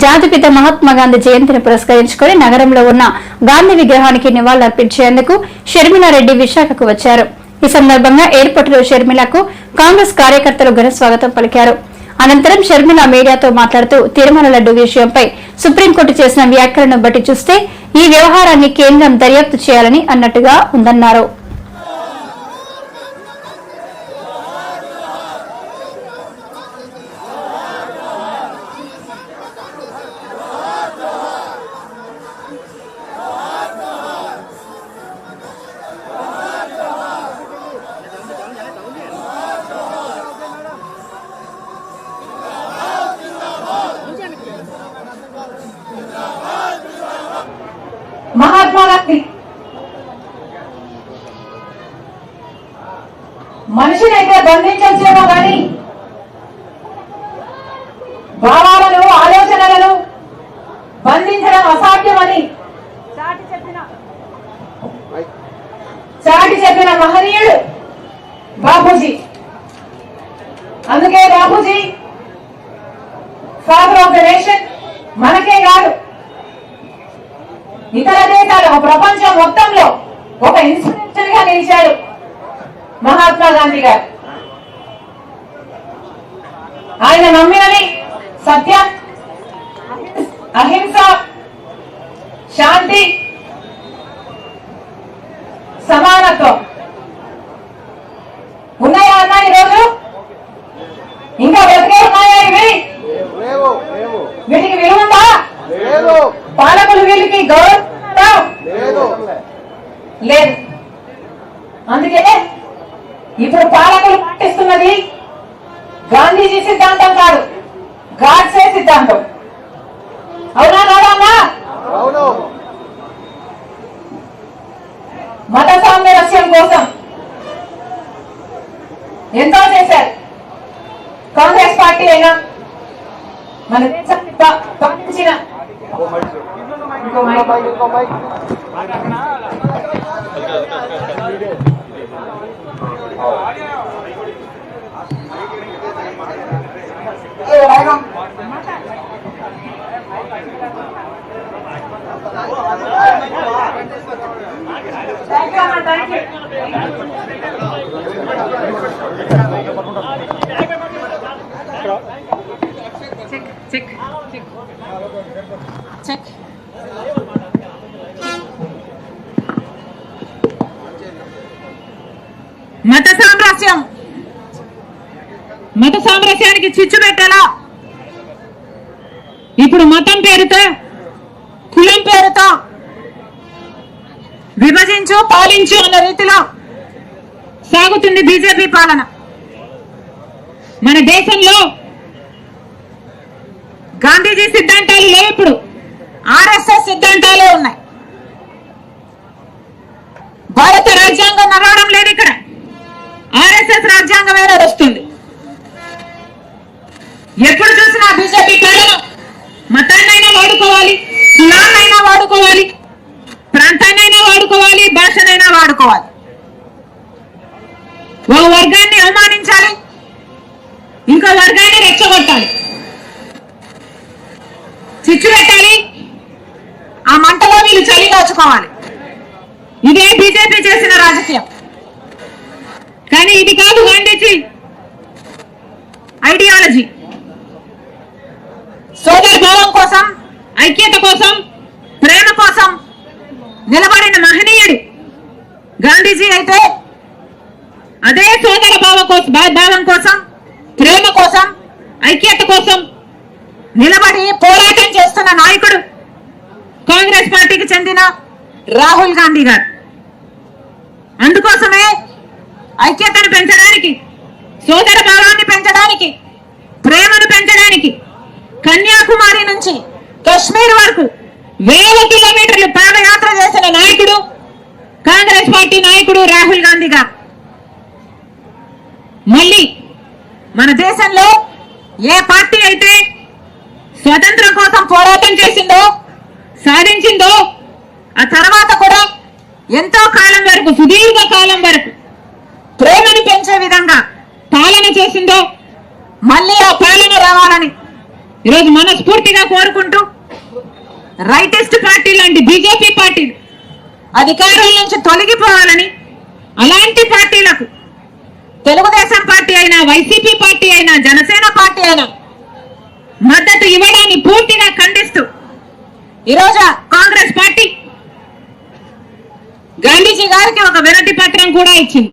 జాతిపిత మహాత్మా గాంధీ జయంతిని పురస్కరించుకుని నగరంలో ఉన్న గాంధీ విగ్రహానికి నివాళులర్పించేందుకు షర్మిలారెడ్డి విశాఖకు వచ్చారు. ఈ సందర్భంగా ఎయిర్పోర్టులో షర్మిలకు కాంగ్రెస్ కార్యకర్తలు ఘన స్వాగతం పలికారు. అనంతరం షర్మిల మీడియాతో మాట్లాడుతూ తిరుమల లడ్డు విషయంపై సుప్రీంకోర్టు చేసిన వ్యాఖ్యలను బట్టి చూస్తే ఈ వ్యవహారాన్ని కేంద్రం దర్యాప్తు చేయాలని అన్నట్టుగా ఉందన్నారు. మనిషినైతే బంధించచ్చేమో కానీ భావాలను ఆలోచనలను బంధించడం అసాధ్యమని చాటి చెప్పిన చాటి చెప్పిన మహనీయుడు బాపూజీ. అందుకే Bapuji father of the nation మనకే కాదు. ఇతర దేశాలు ప్రపంచం మొత్తంలో ఒక ఇన్స్పిరేషన్గా నిలిచాడు. మహాత్మా గాంధీ గారు. ఆయన నమ్మినది సత్యం అహింస శాంతి సమానత్వం. ఉన్నాయా అన్నా ఈరోజు? ఇంకా బ్రతికే ఉన్నాయా ఇవి? వీటికి విలువ ఉందా పాలకులు వీళ్ళకి గౌరవం లేదు. అందుకే ఇప్పుడు పాలకులు పాటిస్తున్నది గాంధీజీ సిద్ధాంతం కాదు. గాడ్సే సిద్ధాంతం. అవునా కాదా అమ్మా అవును. మత సామరస్యం కోసం ఎంతో చేశారు. కాంగ్రెస్ పార్టీ అయినా మన దేశాన్ని పా- పాలించిన ఇంకో మైక్ చూడు. ఇంకో మైక్. ఇంకో మైక్, ఇంకో మైక్. ఏ, ఆయన. మత సామ్రాజ్యం మత సామ్రాజ్యానికి చిచ్చు పెట్టాల? ఇప్పుడు మతం పేరుతో కులం పేరుతో. విభజించు పాలించు అన్న రీతిలో సాగుతుంది బీజేపీ పాలన. మన దేశంలో గాంధీజీ సిద్ధాంతాలు లేవు ఇప్పుడు. ఆర్ఎస్ఎస్ సిద్ధాంతాలే ఉన్నాయి. భారత రాజ్యాంగం నడవడం లేదు ఇక్కడ. ఆర్ఎస్ఎస్ రాజ్యాంగమే నడుస్తుంది ఎప్పుడు చూసినా బీజేపీ పాలన మతాన్నైనా వాడుకోవాలి కులాన్నైనా వాడుకోవాలి ప్రాంతాన్నైనా వాడుకోవాలి భాషనైనా వాడుకోవాలి ఓ వర్గాన్ని అవమానించాలి. ఇంకో వర్గాన్ని రెచ్చగొట్టాలి. చిచ్చు పెట్టాలి. ఆ మంటలో వీళ్ళు చలి దాచుకోవాలి. ఇదే బీజేపీ చేసిన రాజకీయం. కానీ ఇది కాదు గాంధీజీ ఐడియాలజీ. సోదర భావం కోసం ఐక్యత కోసం ప్రేమ కోసం నిలబడిన మహిళ గాంధీజీ అయితే అదే సోదర భావ కోసం భావం కోసం ప్రేమ కోసం ఐక్యత కోసం నిలబడి పోరాటం చేస్తున్న నాయకుడు కాంగ్రెస్ పార్టీకి చెందిన రాహుల్ గాంధీ గారు. అందుకోసమే ఐక్యతను పెంచడానికి సోదర భావాన్ని పెంచడానికి ప్రేమను పెంచడానికి కన్యాకుమారి నుంచి కశ్మీర్ వరకు వేల కిలోమీటర్లు పాదయాత్ర చేసిన నాయకుడు పార్టీ నాయకుడు రాహుల్ గాంధీ మళ్ళీ మన దేశంలో ఏ పార్టీ అయితే స్వతంత్రం కోసం పోరాటం చేసిందో సాధించిందో ఆ తర్వాత కూడా ఎంతో కాలం వరకు సుదీర్ఘ కాలం వరకు ప్రేమను పెంచే విధంగా పాలన చేసిందో మళ్ళీ ఆ పాలన రావాలని ఈరోజు మనస్ఫూర్తిగా కోరుకుంటూ రైటెస్ట్ పార్టీ లాంటి అధికారం నుంచి తొలగిపోవాలని అలాంటి పార్టీలకు తెలుగుదేశం పార్టీ అయినా వైసీపీ పార్టీ అయినా జనసేన పార్టీ అయినా మద్దతు ఇవ్వడాన్ని పూర్తిగా ఖండిస్తూ ఈరోజు కాంగ్రెస్ పార్టీ గాంధీజీ గారికి ఒక వినతి పత్రం కూడా ఇచ్చింది.